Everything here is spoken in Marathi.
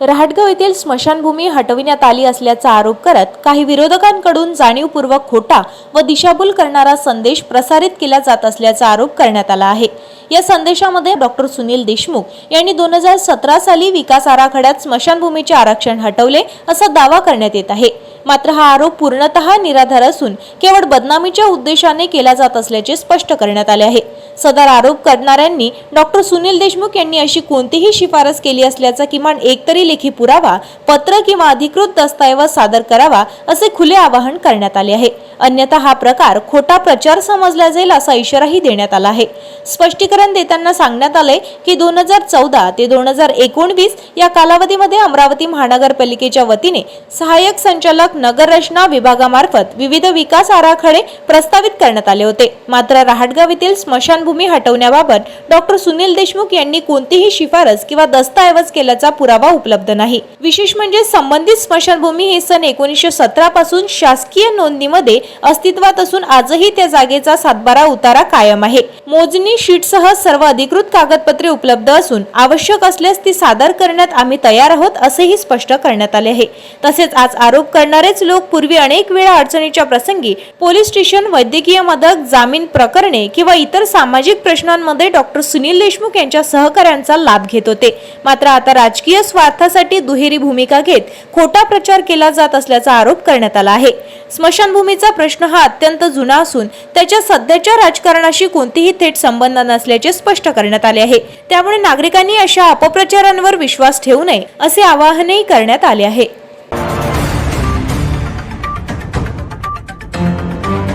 रहाटगाव येथील स्मशानभूमी हटविण्यात आली असल्याचा आरोप करत काही विरोधकांकडून जाणीवपूर्वक खोटा व दिशाभूल करणारा संदेश प्रसारित केला जात असल्याचा आरोप करण्यात आला आहे. या संदेशामध्ये डॉक्टर सुनील देशमुख यांनी दोन हजार सतरा साली विकास आराखड्यात स्मशानभूमीचे आरक्षण हटवले असा दावा करण्यात येत आहे. मात्र हा आरोप पूर्णतः निराधार असून केवळ बदनामीच्या उद्देशाने केला जात असल्याचे स्पष्ट करण्यात आले आहे. सदर आरोप करणाऱ्यांनी डॉक्टर सुनील देशमुख यांनी अशी कोणतीही शिफारस केली असल्याचा किमान एकतरी लेखी पुरावा पत्र किंवा अधिकृत दस्तऐवज सादर करावा असे खुले आवाहन करण्यात आले आहे. अन्यथा हा प्रकार खोटा प्रचार समजला जाईल असा इशाराही देण्यात आला आहे. स्पष्टीकरण देताना सांगण्यात आले की दोन हजार चौदा ते दोन हजार एकोणवीस या कालावधीमध्ये अमरावती महानगरपालिकेच्या वतीने सहाय्यक संचालक नगररचना विभागामार्फत विविध विकास आराखडे प्रस्तावित करण्यात आले होते. मात्र रहाटगाव येथील स्मशानभूमी हटवण्याबाबत डॉक्टर सुनील देशमुख यांनी कोणतीही शिफारस किंवा दस्तऐवज केल्याचा पुरावा उपलब्ध नाही. विशेष म्हणजे संबंधित स्मशानभूमी हे सन एकोणीसशे सतरा पासून शासकीय नोंदणीमध्ये अस्तित्वात असून आजही त्या जागेचा सातबारा उतारा कायम आहे. मोजणी शीटसह सर्व अधिकृत कागदपत्रे उपलब्ध असून आवश्यक असल्यास ती सादर करण्यात आम्ही तयार आहोत असेही स्पष्ट करण्यात आले आहे. तसेच आज आरोप करणारेच लोक पूर्वी अनेक वेळा अडचणीच्या प्रसंगी पोलीस स्टेशन वैद्यकीय मदत जामीन प्रकरणे किंवा इतर सामाजिक प्रश्नांमध्ये डॉक्टर सुनील देशमुख यांच्या सहकार्यांचा लाभ घेत होते. मात्र आता राजकीय स्वार्थासाठी दुहेरी भूमिका घेत खोटा प्रचार केला जात असल्याचा आरोप करण्यात आला आहे. स्मशानभूमीचा प्रश्न हा अत्यंत जुना असून त्याच्या सध्याच्या राजकारणाशी कोणतीही थेट संबंध नसल्याचे स्पष्ट करण्यात आले आहे. त्यामुळे नागरिकांनी अशा अपप्रचारांवर विश्वास ठेवू नये असे आवाहनही करण्यात आले आहे.